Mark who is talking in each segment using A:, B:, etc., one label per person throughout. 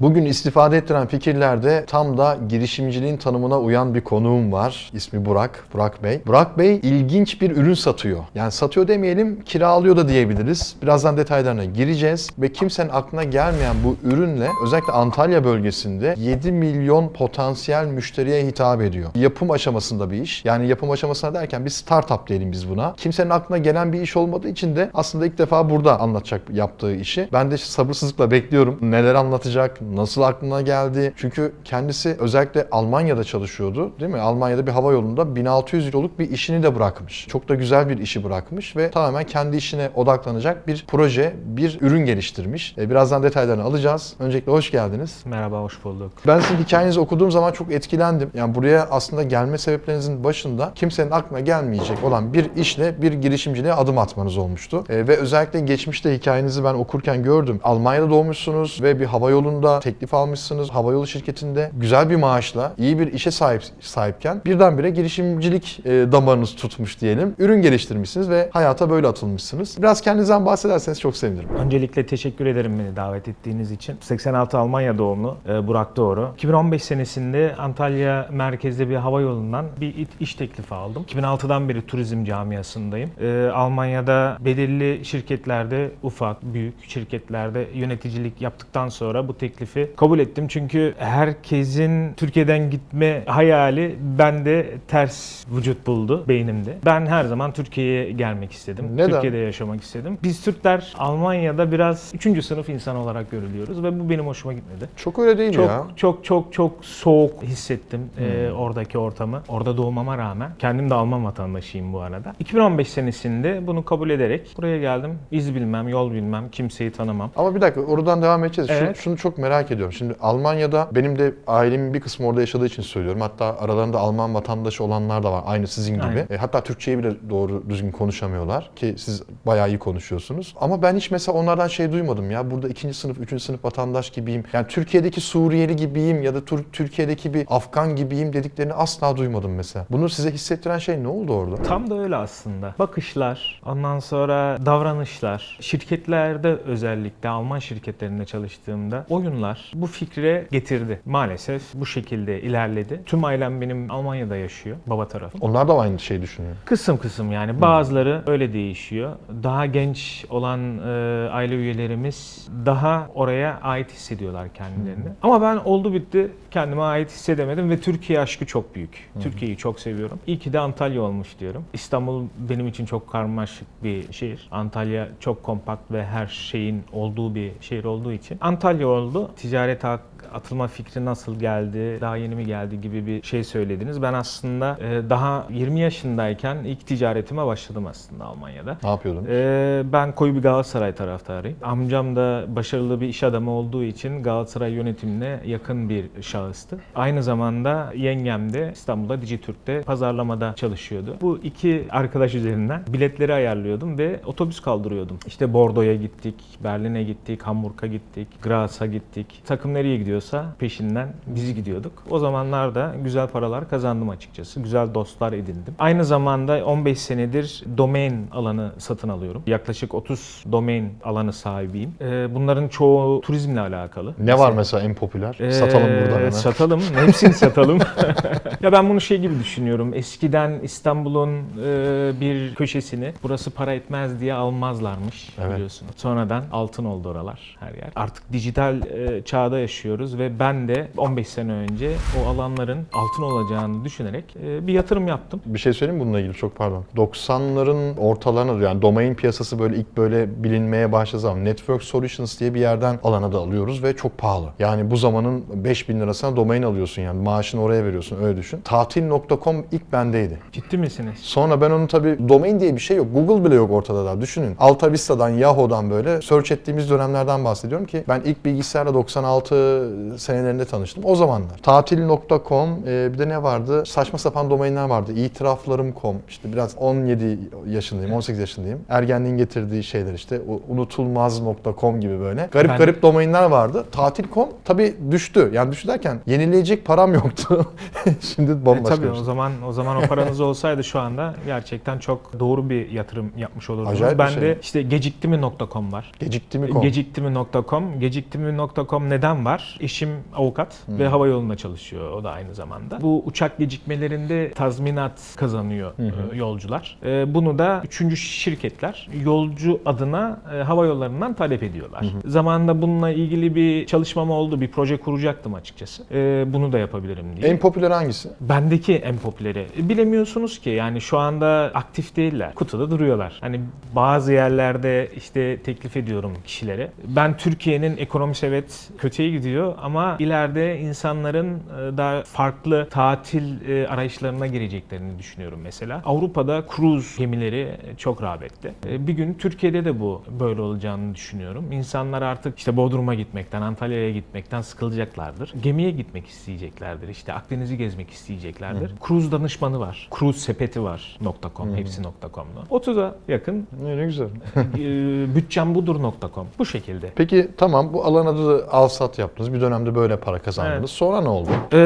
A: Bugün istifade ettiren fikirlerde tam da girişimciliğin tanımına uyan bir konuğum var. İsmi Burak, Burak Bey. Burak Bey ilginç bir ürün satıyor. Yani satıyor demeyelim, kiralıyor da diyebiliriz. Birazdan detaylarına gireceğiz ve kimsenin aklına gelmeyen bu ürünle özellikle Antalya bölgesinde 7 milyon potansiyel müşteriye hitap ediyor. Yapım aşamasında bir iş. Yani yapım aşamasına derken bir startup diyelim biz buna. Kimsenin aklına gelen bir iş olmadığı için de aslında ilk defa burada anlatacak yaptığı işi. Ben de sabırsızlıkla bekliyorum. Neler anlatacak, nasıl aklına geldi. Çünkü kendisi özellikle Almanya'da çalışıyordu değil mi? Almanya'da bir hava yolunda 1600 euroluk bir işini de bırakmış. Çok da güzel bir işi bırakmış ve tamamen kendi işine odaklanacak bir proje, bir ürün geliştirmiş. E, Birazdan detaylarını alacağız. Öncelikle hoş geldiniz.
B: Merhaba, hoş bulduk.
A: Ben sizin hikayenizi okuduğum zaman çok etkilendim. Yani buraya aslında gelme sebeplerinizin başında kimsenin aklına gelmeyecek olan bir işle bir girişimciliğe adım atmanız olmuştu. E, ve özellikle geçmişte hikayenizi ben okurken gördüm. Almanya'da doğmuşsunuz ve bir hava yolunda teklif almışsınız. Havayolu şirketinde güzel bir maaşla iyi bir işe sahip sahipken birdenbire girişimcilik e, damarınız tutmuş diyelim. Ürün geliştirmişsiniz ve hayata böyle atılmışsınız. Biraz kendinizden bahsederseniz çok sevinirim.
B: Öncelikle teşekkür ederim beni davet ettiğiniz için. 86 Almanya doğumlu e, Burak Doğru. 2015 senesinde Antalya merkezde bir hava yolundan bir iş teklifi aldım. 2006'dan beri turizm camiasındayım. E, Almanya'da belirli şirketlerde, ufak, büyük şirketlerde yöneticilik yaptıktan sonra bu teklifi kabul ettim. Çünkü herkesin Türkiye'den gitme hayali bende ters vücut buldu beynimde. Ben her zaman Türkiye'ye gelmek istedim.
A: Neden?
B: Türkiye'de yaşamak istedim. Biz Türkler Almanya'da biraz üçüncü sınıf insan olarak görülüyoruz ve bu benim hoşuma gitmedi.
A: Çok öyle değil
B: Çok
A: ya.
B: çok çok çok soğuk hissettim e, oradaki ortamı. Orada doğmama rağmen kendim de Alman vatandaşıyım bu arada. 2015 senesinde bunu kabul ederek buraya geldim. İz bilmem, yol bilmem, kimseyi tanımam.
A: Ama bir dakika oradan devam edeceğiz. Şunu,
B: Evet.
A: şunu çok merak ediyorum. Şimdi Almanya'da benim de ailemin bir kısmı orada yaşadığı için söylüyorum. Hatta aralarında Alman vatandaşı olanlar da var. Aynı sizin gibi.
B: Aynen.
A: E, hatta Türkçeyi bile doğru düzgün konuşamıyorlar. Ki siz bayağı iyi konuşuyorsunuz. Ama ben hiç mesela onlardan şey duymadım ya. Burada ikinci sınıf, üçüncü sınıf vatandaş gibiyim. Yani Türkiye'deki Suriyeli gibiyim ya da Türkiye'deki bir Afgan gibiyim dediklerini asla duymadım mesela. Bunu size hissettiren şey ne oldu orada?
B: Tam da öyle aslında. Bakışlar, ondan sonra davranışlar, şirketlerde özellikle Alman şirketlerinde çalıştığımda oyunlar bu fikre getirdi. Maalesef bu şekilde ilerledi. Tüm ailem benim Almanya'da yaşıyor, baba tarafım.
A: Onlar da aynı şeyi düşünüyor?
B: Kısım kısım yani bazıları öyle değişiyor. Daha genç olan e, aile üyelerimiz daha oraya ait hissediyorlar kendilerini. Ama ben oldu bitti kendime ait hissedemedim ve Türkiye aşkı çok büyük. Türkiye'yi çok seviyorum. İyi ki de Antalya olmuş diyorum. İstanbul benim için çok karmaşık bir şehir. Antalya çok kompakt ve her şeyin olduğu bir şehir olduğu için. Antalya oldu. Ticaret atılma fikri nasıl geldi, daha yeni mi geldi gibi bir şey söylediniz. Ben aslında e, daha 20 yaşındayken ilk ticaretime başladım aslında Almanya'da.
A: Ne yapıyordun?
B: Ee, ben koyu bir Galatasaray taraftarıyım. Amcam da başarılı bir iş adamı olduğu için Galatasaray yönetimine yakın bir şahıstı. Aynı zamanda yengem de İstanbul'da Dijitürk'te pazarlamada çalışıyordu. Bu iki arkadaş üzerinden biletleri ayarlıyordum ve otobüs kaldırıyordum. İşte Bordo'ya gittik, Berlin'e gittik, Hamburg'a gittik, Graz'a gittik. Takım nereye gidiyorsa peşinden bizi gidiyorduk. O zamanlar da güzel paralar kazandım açıkçası. Güzel dostlar edindim. Aynı zamanda 15 senedir domain alanı satın alıyorum. Yaklaşık 30 domain alanı sahibiyim. Ee, Bunların çoğu turizmle alakalı.
A: Ne var mesela en popüler? Satalım
B: Ee,
A: buradan hemen.
B: Satalım. Hepsini satalım. ya ben bunu şey gibi düşünüyorum. Eskiden İstanbul'un e, bir köşesini burası para etmez diye almazlarmış
A: Evet.
B: biliyorsun. Sonradan altın oldu oralar her yer. Artık dijital e, çağda yaşıyoruz ve ben de 15 sene önce o alanların altın olacağını düşünerek e, bir yatırım yaptım.
A: Bir şey söyleyeyim mi bununla ilgili çok pardon. 90'ların ortalarına yani domain piyasası böyle ilk böyle bilinmeye başladığı zaman Network Solutions diye bir yerden alana da alıyoruz ve çok pahalı. Yani bu zamanın 5000 lirasına domain alıyorsun yani maaşını oraya veriyorsun öyle düşün. Tatil.com ilk bendeydi.
B: Ciddi misiniz?
A: Sonra ben onu tabii domain diye bir şey yok. Google bile yok ortada da. Düşünün. Alta Vista'dan, Yahoo'dan böyle search ettiğimiz dönemlerden bahsediyorum ki ben ilk bilgisayarla 96 senelerinde tanıştım. O zamanlar. Tatil.com e, bir de ne vardı? Saçma sapan domainler vardı. İtiraflarım.com işte biraz 17 yaşındayım, 18 yaşındayım. Ergenliğin getirdiği şeyler işte unutulmaz.com gibi böyle. Garip
B: Ben-
A: garip domainler vardı. Tatil.com tabii düştü. Yani düştü derken yenileyecek param yoktu. Şimdi
B: E,
A: bambaşka
B: tabii
A: bir
B: o zaman o zaman o paranız olsaydı şu anda gerçekten çok doğru bir yatırım yapmış olurdunuz.
A: Acayip
B: ben
A: şey.
B: de işte geciktimi.com var.
A: Gecikti mi kom?
B: Geciktimi.com. Geciktimi.com neden var? Eşim avukat ve hava yolunda çalışıyor o da aynı zamanda. Bu uçak gecikmelerinde tazminat kazanıyor e, yolcular. E, bunu da üçüncü şirketler yolcu adına e, hava yollarından talep ediyorlar. Zamanında bununla ilgili bir çalışmam oldu. Bir proje kuracaktım açıkçası. Bunu da yapabilirim diye.
A: En popüler hangisi?
B: Bendeki en popüleri. Bilemiyorsunuz ki yani şu anda aktif değiller. Kutuda duruyorlar. Hani bazı yerlerde işte teklif ediyorum kişilere. Ben Türkiye'nin ekonomisi evet kötüye gidiyor ama ileride insanların e, daha farklı tatil e, arayışlarına gireceklerini düşünüyorum mesela. Avrupa'da cruise gemileri çok rağbette. E, Bir gün Türkiye'de de bu böyle olacağını düşünüyorum. İnsanlar artık işte Bodrum'a gitmekten, Antalya'ya gitmekten sıkılacaklardır. Gemiye gitmek isteyeceklerdir. İşte Akdeniz'i gezmek isteyeceklerdir. Cruise danışmanı var. Cruise sepeti var. .com, hepsi .com'da. 30'a yakın
A: Ne, ne güzel.
B: e, bütçem budur.com. Bu şekilde.
A: Peki tamam bu alan adı da al sat yaptınız. Bir dönemde böyle para kazandınız.
B: Evet.
A: Sonra ne oldu?
B: Ee,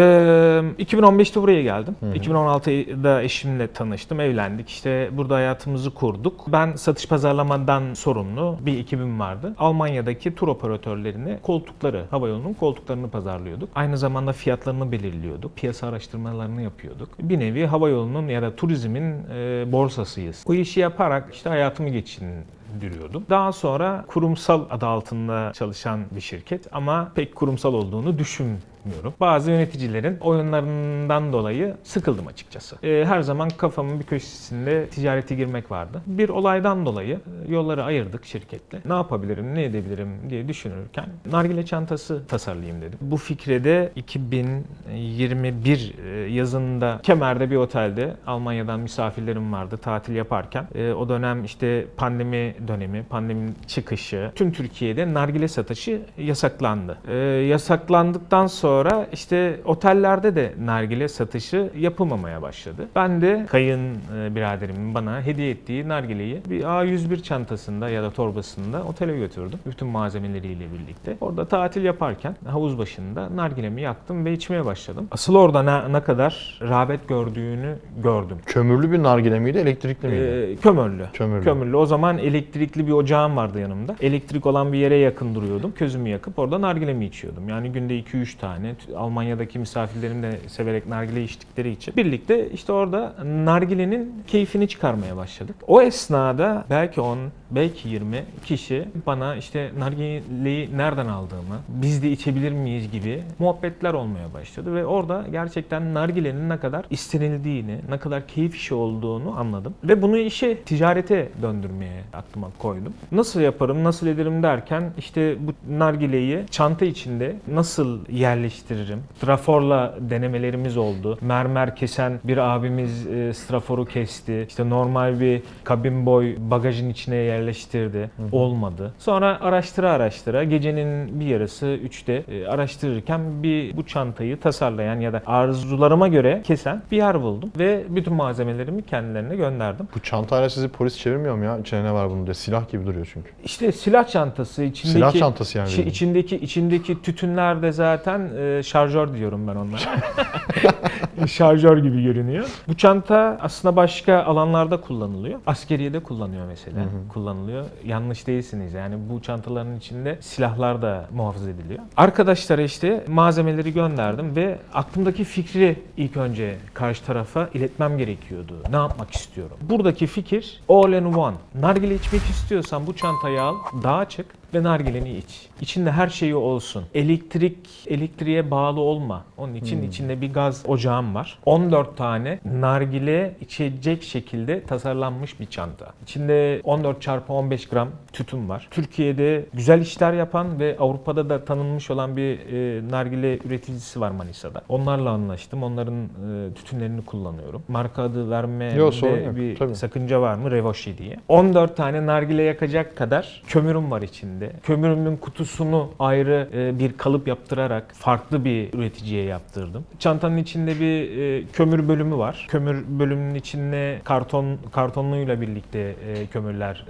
B: 2015'te buraya geldim. 2016'da eşimle tanıştım, evlendik. İşte burada hayatımızı kurduk. Ben satış pazarlamadan sorumlu bir ekibim vardı. Almanya'daki tur operatörlerine koltukları, havayolunun koltuklarını pazarlıyorduk. Aynı zamanda fiyatlarını belirliyorduk. Piyasa araştırmalarını yapıyorduk. Bir nevi havayolunun ya da turizmin e, borsasıyız. Bu işi yaparak işte hayatımı geçindiriyordum. Daha sonra kurumsal adı altında çalışan bir şirket ama pek kurumsal olduğunu düşünmüyorum. Bazı yöneticilerin oyunlarından dolayı sıkıldım açıkçası. Ee, her zaman kafamın bir köşesinde ticarete girmek vardı. Bir olaydan dolayı e, yolları ayırdık şirketle. Ne yapabilirim, ne edebilirim diye düşünürken nargile çantası tasarlayayım dedim. Bu fikre de 2021 e, yazında Kemer'de bir otelde Almanya'dan misafirlerim vardı tatil yaparken. E, o dönem işte pandemi dönemi, pandeminin çıkışı. Tüm Türkiye'de nargile satışı yasaklandı. E, yasaklandıktan sonra işte otellerde de nargile satışı yapılmamaya başladı. Ben de kayın e, biraderimin bana hediye ettiği nargileyi bir A101 çantasında ya da torbasında otele götürdüm. Bütün malzemeleriyle birlikte. Orada tatil yaparken havuz başında nargilemi yaktım ve içmeye başladım. Asıl orada ne, ne kadar rağbet gördüğünü gördüm.
A: Kömürlü bir nargile miydi, elektrikli miydi?
B: Ee, kömürlü.
A: Kömürlü.
B: Kömürlü. O zaman elektrikli bir ocağım vardı yanımda. Elektrik olan bir yere yakın duruyordum. Közümü yakıp orada nargilemi içiyordum. Yani günde 2-3 tane. Almanya'daki misafirlerim de severek nargile içtikleri için. Birlikte işte orada nargilenin keyfini çıkarmaya başladık. O esnada belki 10, belki 20 kişi bana işte nargileyi nereden aldığımı, biz de içebilir miyiz gibi muhabbetler olmaya başladı ve orada gerçekten nargilenin ne kadar istenildiğini, ne kadar keyif işi olduğunu anladım. Ve bunu işe, ticarete döndürmeye aklıma koydum. Nasıl yaparım, nasıl ederim derken işte bu nargileyi çanta içinde nasıl yerleştiririm? Straforla denemelerimiz oldu. Mermer kesen bir abimiz e, straforu kesti. İşte normal bir kabin boy bagajın içine yerleştirdi. Olmadı. Sonra araştıra araştıra gecenin bir yarısı 3'te e, araştırırken bir bu çantayı tasarlayan ya da arzularıma göre kesen bir yer buldum ve bütün malzemelerimi kendilerine gönderdim.
A: Bu çantayla sizi polis çevirmiyor mu ya? İçine ne var bunun diye. Silah gibi duruyor çünkü.
B: İşte silah çantası içindeki
A: Silah çantası yani.
B: Şey, içindeki içindeki tütünler de zaten e, şarjör diyorum ben onlara. şarjör gibi görünüyor. Bu çanta aslında başka alanlarda kullanılıyor. Askeriyede kullanıyor mesela. Kullanılıyor. Yanlış değilsiniz. Yani bu çantaların içinde silahlar da muhafaza ediliyor. Arkadaşlara işte malzemeleri gönderdim ve aklımdaki fikri ilk önce karşı tarafa iletmem gerekiyordu. Ne yapmak istiyorum? Buradaki fikir all in one. Nargile içmek istiyorsan bu çantayı al, dağa çık ve nargileni iç. İçinde her şeyi olsun. Elektrik, elektriğe bağlı olma. Onun için içinde bir gaz ocağım var. 14 tane nargile içecek şekilde tasarlanmış bir çanta. İçinde 14 çarpı 15 gram tütün var. Türkiye'de güzel işler yapan ve Avrupa'da da tanınmış olan bir e, nargile üreticisi var Manisa'da. Onlarla anlaştım. Onların e, tütünlerini kullanıyorum. Marka adı verme
A: yok.
B: bir
A: Tabii.
B: sakınca var mı? Revoshi diye. 14 tane nargile yakacak kadar kömürüm var içinde. Kömürümün kutusunu ayrı e, bir kalıp yaptırarak farklı bir üreticiye yaptırdım. Çantanın içinde bir e, kömür bölümü var. Kömür bölümünün içine karton kartonluyla birlikte e, kömürler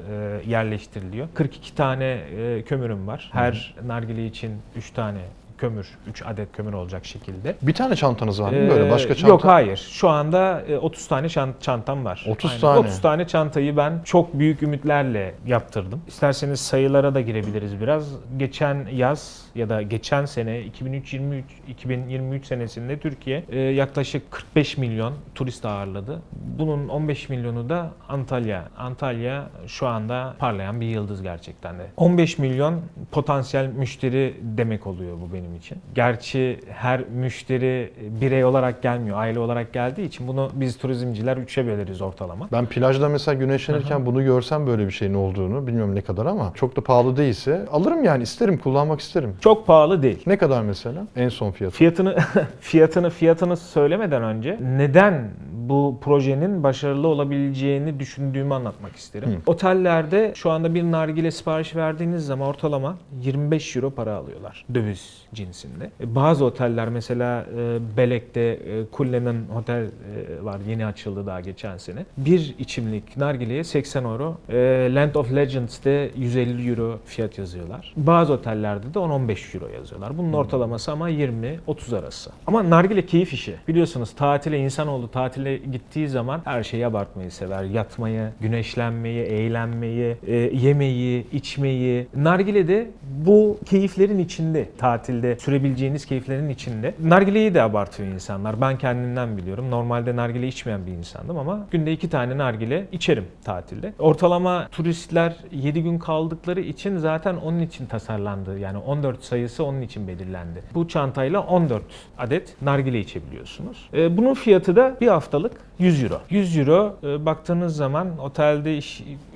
B: yerleştiriliyor. 42 tane kömürüm var. Her nargile için 3 tane kömür, 3 adet kömür olacak şekilde.
A: Bir tane çantanız var değil mi böyle?
B: Ee,
A: Başka çanta?
B: Yok hayır. Şu anda e, 30 tane çan- çantam var.
A: 30 tane.
B: 30 tane çantayı ben çok büyük ümitlerle yaptırdım. İsterseniz sayılara da girebiliriz biraz. Geçen yaz ya da geçen sene 2003-23 2023 senesinde Türkiye e, yaklaşık 45 milyon turist ağırladı. Bunun 15 milyonu da Antalya. Antalya şu anda parlayan bir yıldız gerçekten de. 15 milyon potansiyel müşteri demek oluyor bu benim için. Gerçi her müşteri birey olarak gelmiyor, aile olarak geldiği için bunu biz turizmciler üçe böleriz ortalama.
A: Ben plajda mesela güneşlenirken bunu görsem böyle bir şeyin olduğunu bilmiyorum ne kadar ama çok da pahalı değilse alırım yani isterim kullanmak isterim.
B: Çok pahalı değil.
A: Ne kadar mesela en son fiyatı?
B: Fiyatını fiyatını fiyatını söylemeden önce neden bu projenin başarılı olabileceğini düşündüğümü anlatmak isterim.
A: Hı.
B: Otellerde şu anda bir nargile sipariş verdiğiniz zaman ortalama 25 euro para alıyorlar döviz cinsinde. E, Bazı oteller mesela e, Belek'te e, Kulle'nin otel var yeni açıldı daha geçen sene. Bir içimlik nargileye 80 euro. Land of Legends'te 150 euro fiyat yazıyorlar. Bazı otellerde de 10-15 euro yazıyorlar. Bunun ortalaması ama 20-30 arası. Ama nargile keyif işi. Biliyorsunuz tatile insanoğlu tatile gittiği zaman her şeyi abartmayı sever. Yatmayı, güneşlenmeyi, eğlenmeyi, e, yemeği, içmeyi. Nargile de bu keyiflerin içinde. Tatilde sürebileceğiniz keyiflerin içinde. Nargileyi de abartıyor insanlar. Ben kendimden biliyorum. Normalde nargile içmeyen bir insandım ama günde iki tane nargile içerim tatilde. Ortalama turistler 7 gün kaldıkları için zaten onun için tasarlandı. Yani 14 sayısı onun için belirlendi. Bu çantayla 14 adet nargile içebiliyorsunuz. E, bunun fiyatı da bir haftalık 100 euro. 100 euro e, baktığınız zaman otelde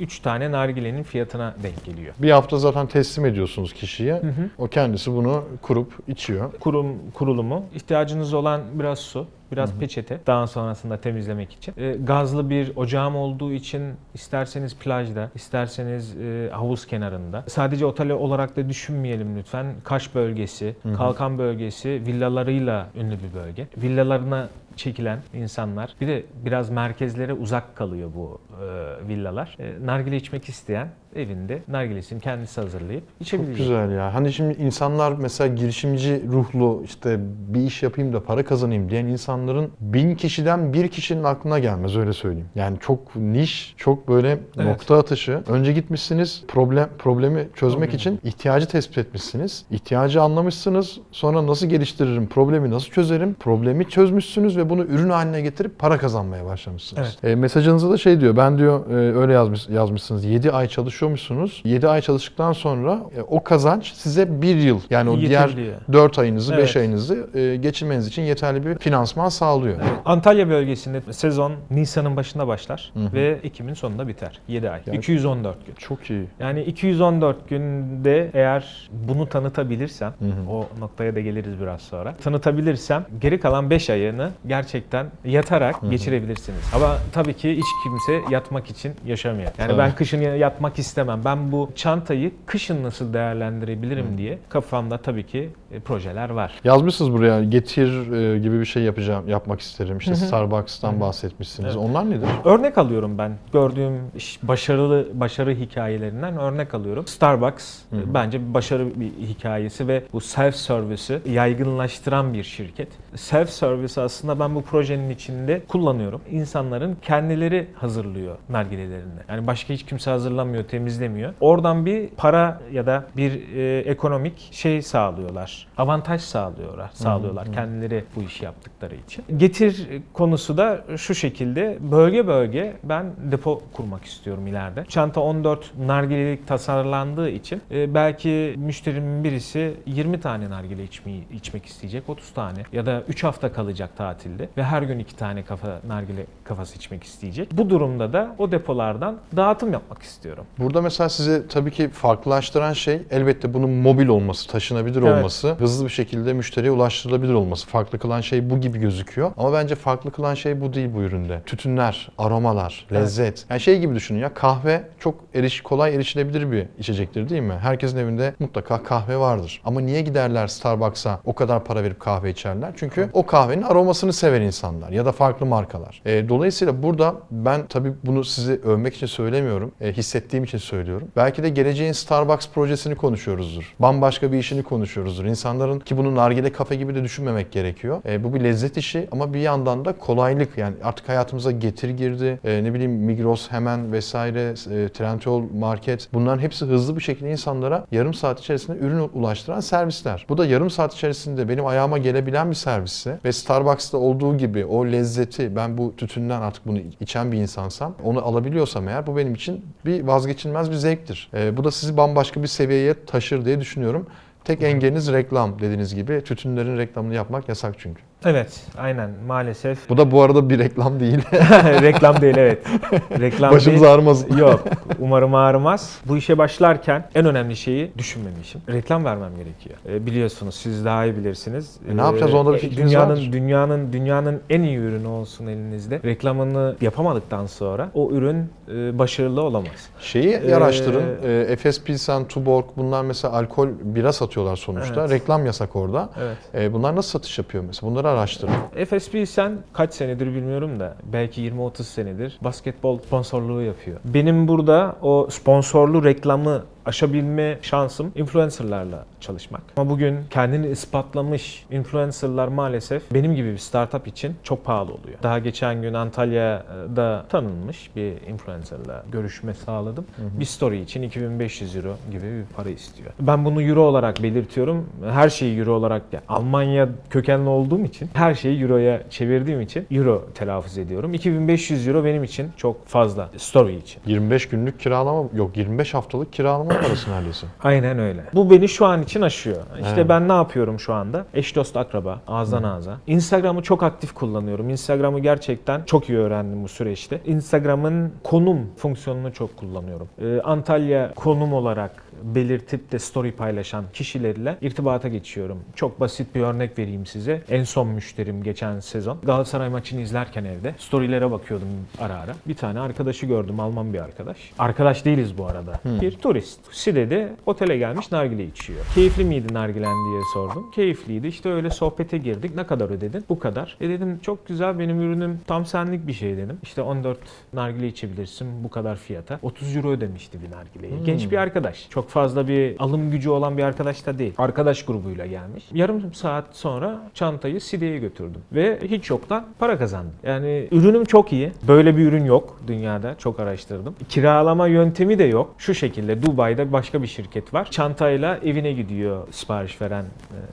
B: 3 tane nargilenin fiyatına denk geliyor.
A: Bir hafta zaten teslim ediyorsunuz kişiye. O kendisi bunu kurup içiyor.
B: kurum kurulumu, ihtiyacınız olan biraz su, biraz peçete daha sonrasında temizlemek için. E, gazlı bir ocağım olduğu için isterseniz plajda, isterseniz e, havuz kenarında. Sadece otel olarak da düşünmeyelim lütfen. Kaş bölgesi, Kalkan bölgesi villalarıyla ünlü bir bölge. Villalarına çekilen insanlar. Bir de biraz merkezlere uzak kalıyor bu e, villalar. E, nargile içmek isteyen evinde nargilesini kendisi hazırlayıp
A: Çok
B: içebilecek.
A: güzel ya. Hani şimdi insanlar mesela girişimci ruhlu işte bir iş yapayım da para kazanayım diyen insanların bin kişiden bir kişinin aklına gelmez öyle söyleyeyim. Yani çok niş, çok böyle nokta atışı. Önce gitmişsiniz problem problemi çözmek için ihtiyacı tespit etmişsiniz. İhtiyacı anlamışsınız. Sonra nasıl geliştiririm, problemi nasıl çözerim? Problemi çözmüşsünüz ve bunu ürün haline getirip para kazanmaya başlamışsınız. E, mesajınızda da şey diyor. Ben diyor e, öyle yazmış yazmışsınız. 7 ay çalışıyormuşsunuz. 7 ay çalıştıktan sonra e, o kazanç size bir yıl yani o diğer
B: Yetebiliyor.
A: 4 ayınızı, 5
B: Evet.
A: ayınızı e, geçirmeniz için yeterli bir finansman sağlıyor.
B: Antalya bölgesinde sezon Nisan'ın başında başlar ve Ekim'in sonunda biter. 7 ay.
A: Yani-
B: 214 gün.
A: Çok iyi.
B: Yani 214 günde eğer bunu tanıtabilirsem, o noktaya da geliriz biraz sonra. Tanıtabilirsem geri kalan 5 ayını gerçekten yatarak geçirebilirsiniz. Ama tabii ki hiç kimse yatmak için yaşamıyor. Yani
A: Tabii.
B: ben kışın yatmak istemem. Ben bu çantayı kışın nasıl değerlendirebilirim diye kafamda tabii ki e, projeler var.
A: Yazmışsınız buraya getir e, gibi bir şey yapacağım, yapmak isterim. İşte Starbucks'tan bahsetmişsiniz.
B: Evet.
A: Onlar nedir?
B: Örnek alıyorum ben. Gördüğüm başarılı başarı hikayelerinden örnek alıyorum. Starbucks e, bence bir başarı bir hikayesi ve bu self service'ı yaygınlaştıran bir şirket. Self service aslında ben bu projenin içinde kullanıyorum. İnsanların kendileri hazırlıyor nargilelerini. Yani başka hiç kimse hazırlamıyor, temizlemiyor. Oradan bir para ya da bir e, ekonomik şey sağlıyorlar. Avantaj sağlıyorlar. Sağlıyorlar kendileri bu işi yaptıkları için. Getir konusu da şu şekilde bölge bölge ben depo kurmak istiyorum ileride. Çanta 14 nargilelik tasarlandığı için e, belki müşterimin birisi 20 tane nargile içmeyi içmek isteyecek 30 tane ya da 3 hafta kalacak tatilde ve her gün 2 tane kafa nargile kafası içmek isteyecek. Bu durumda da o depolardan dağıtım yapmak istiyorum.
A: Burada mesela size tabii ki farklılaştıran şey elbette bunun mobil olması, taşınabilir
B: Evet.
A: olması, hızlı bir şekilde müşteriye ulaştırılabilir olması. Farklı kılan şey bu gibi gözüküyor. Ama bence farklı kılan şey bu değil bu üründe. Tütünler, aromalar,
B: Evet.
A: lezzet. Yani şey gibi düşünün ya kahve çok eriş kolay erişilebilir bir içecektir değil mi? Herkesin evinde mutlaka kahve vardır. Ama niye giderler Starbucks'a o kadar para verip kahve içerler? Çünkü o kahvenin aromasını sever insanlar ya da farklı markalar. E, dolayısıyla burada ben tabii bunu sizi övmek için söylemiyorum. E, hissettiğim için söylüyorum. Belki de geleceğin Starbucks projesini konuşuyoruzdur. Bambaşka bir işini konuşuyoruzdur. İnsanların ki bunu nargile kafe gibi de düşünmemek gerekiyor. E, bu bir lezzet işi ama bir yandan da kolaylık. Yani artık hayatımıza getir girdi. E, ne bileyim Migros hemen vesaire, e, Trendyol Market bunların hepsi hızlı bir şekilde insanlara yarım saat içerisinde ürün ulaştıran servisler. Bu da yarım saat içerisinde benim ayağıma gelebilen bir servisse ve Starbucks'ta olduğu gibi o lezzeti ben bu tütünden artık bunu içen bir insansam onu alabiliyorsam eğer bu benim için bir vazgeçilmez bir zevktir. E, bu da sizi bambaşka bir seviyeye taşır diye düşünüyorum. Tek engeliniz reklam dediğiniz gibi. Tütünlerin reklamını yapmak yasak çünkü.
B: Evet, aynen maalesef.
A: Bu da bu arada bir reklam değil.
B: Reklam değil evet. Reklam
A: Başımız
B: değil.
A: ağrımasın.
B: Yok, umarım ağrımaz. Bu işe başlarken en önemli şeyi düşünmemişim. Reklam vermem gerekiyor. E, biliyorsunuz, siz daha iyi bilirsiniz.
A: E, ne yapacağız? Onda bir
B: e,
A: fikriniz
B: dünyanın,
A: vardır.
B: Dünyanın dünyanın en iyi ürünü olsun elinizde. Reklamını yapamadıktan sonra o ürün e, başarılı olamaz.
A: Şeyi
B: Ee,
A: araştırın. Ee, Efes Pilsen, Tuborg bunlar mesela alkol bira satıyorlar sonuçta.
B: Evet.
A: Reklam yasak orada.
B: Evet.
A: Ee, bunlar nasıl satış yapıyor mesela? Bunları araştırın.
B: FSP sen kaç senedir bilmiyorum da belki 20-30 senedir basketbol sponsorluğu yapıyor. Benim burada o sponsorlu reklamı aşabilme şansım influencerlarla çalışmak. Ama bugün kendini ispatlamış influencerlar maalesef benim gibi bir startup için çok pahalı oluyor. Daha geçen gün Antalya'da tanınmış bir influencerla görüşme sağladım. Bir story için 2500 euro gibi bir para istiyor. Ben bunu euro olarak belirtiyorum. Her şeyi euro olarak yani Almanya kökenli olduğum için her şeyi euroya çevirdiğim için euro telaffuz ediyorum. 2500 euro benim için çok fazla story için.
A: 25 günlük kiralama yok 25 haftalık kiralama parası neredeyse.
B: Aynen öyle. Bu beni şu an için aşıyor. İşte
A: Evet.
B: ben ne yapıyorum şu anda? Eş dost akraba, ağızdan ağza. Instagram'ı çok aktif kullanıyorum. Instagram'ı gerçekten çok iyi öğrendim bu süreçte. Instagram'ın konum fonksiyonunu çok kullanıyorum. Ee, Antalya konum olarak belirtip de story paylaşan kişilerle irtibata geçiyorum. Çok basit bir örnek vereyim size. En son müşterim geçen sezon. Galatasaray maçını izlerken evde storylere bakıyordum ara ara. Bir tane arkadaşı gördüm, Alman bir arkadaş. Arkadaş değiliz bu arada. Bir turist. Side'de otele gelmiş nargile içiyor. Keyifli miydi nargilen diye sordum. Keyifliydi. İşte öyle sohbete girdik. Ne kadar ödedin? Bu kadar. E dedim çok güzel benim ürünüm tam senlik bir şey dedim. İşte 14 nargile içebilirsin bu kadar fiyata. 30 euro ödemişti bir nargileyi. Genç bir arkadaş. Çok fazla bir alım gücü olan bir arkadaş da değil. Arkadaş grubuyla gelmiş. Yarım saat sonra çantayı Side'ye götürdüm. Ve hiç yoktan para kazandım. Yani ürünüm çok iyi. Böyle bir ürün yok dünyada. Çok araştırdım. Kiralama yöntemi de yok. Şu şekilde Dubai'de başka bir şirket var. Çantayla evine gidiyor sipariş veren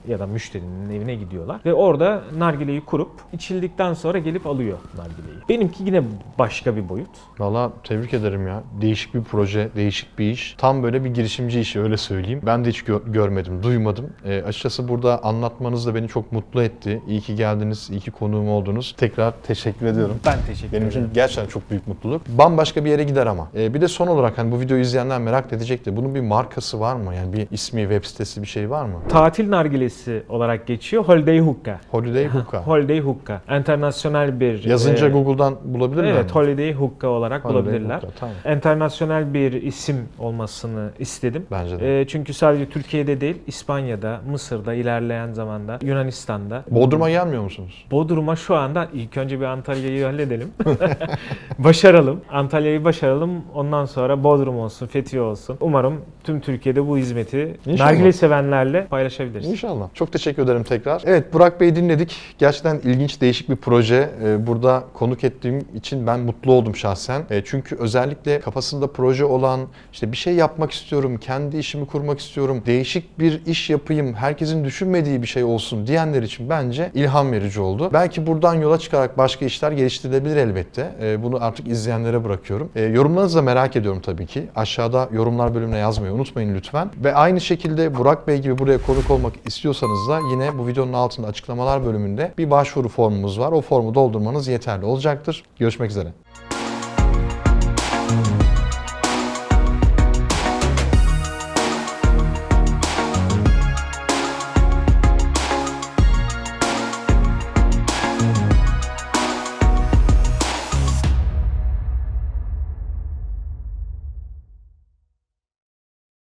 B: e, ya da müşterinin evine gidiyorlar. Ve orada nargileyi kurup içildikten sonra gelip alıyor nargileyi. Benimki yine başka bir boyut.
A: Valla tebrik ederim ya. Değişik bir proje, değişik bir iş. Tam böyle bir girişimci işi öyle söyleyeyim. Ben de hiç gö- görmedim, duymadım. E, açıkçası burada anlatmanız da beni çok mutlu etti. İyi ki geldiniz, iyi ki konuğum oldunuz. Tekrar teşekkür ediyorum.
B: Ben teşekkür
A: Benim
B: ederim.
A: için gerçekten çok büyük mutluluk. Bambaşka bir yere gider ama. Ee, bir de son olarak hani bu videoyu izleyenler merak edecektir. Bunun bir markası var mı? Yani bir ismi, web sitesi bir şey var mı?
B: Tatil nargilesi olarak geçiyor. Holiday Hookah.
A: Holiday Hookah.
B: Holiday Hookah. Internasyonel bir...
A: Yazınca
B: e,
A: Google'dan bulabilirler mi?
B: Evet, Holiday Hookah olarak
A: Holiday
B: bulabilirler.
A: Hookah, tamam.
B: Internasyonel bir isim olmasını istedim.
A: Bence de.
B: E, çünkü sadece Türkiye'de değil, İspanya'da, Mısır'da, ilerleyen zamanda Yunanistan'da.
A: Bodrum'a gelmiyor musunuz?
B: Bodrum'a şu anda ilk önce bir Antalya'yı halledelim. başaralım. Antalya'yı başaralım. Ondan sonra Bodrum olsun, Fethiye olsun. Umarım tüm Türkiye'de bu hizmeti
A: İnşallah.
B: nargile sevenlerle paylaşabiliriz.
A: İnşallah. Çok teşekkür ederim tekrar. Evet Burak Bey'i dinledik. Gerçekten ilginç, değişik bir proje. Ee, Burada konuk ettiğim için ben mutlu oldum şahsen. Ee, Çünkü özellikle kafasında proje olan, işte bir şey yapmak istiyorum, kendi işimi kurmak istiyorum, değişik bir iş yapayım, herkesin düşünmediği bir şey olsun diyenler için bence ilham verici oldu. Belki buradan yola çıkarak başka işler geliştirilebilir elbette. Ee, Bunu artık izleyenlere bırakıyorum. Yorumlarınızı da merak ediyorum tabii ki. Aşağıda yorumlar bölümüne yazmayı unutmayın lütfen. Ve aynı şekilde Burak Bey gibi buraya konuk olmak istiyorsanız da yine bu videonun altında açıklamalar bölümünde bir başvuru formumuz var. O formu doldurmanız yeterli olacaktır. Görüşmek üzere.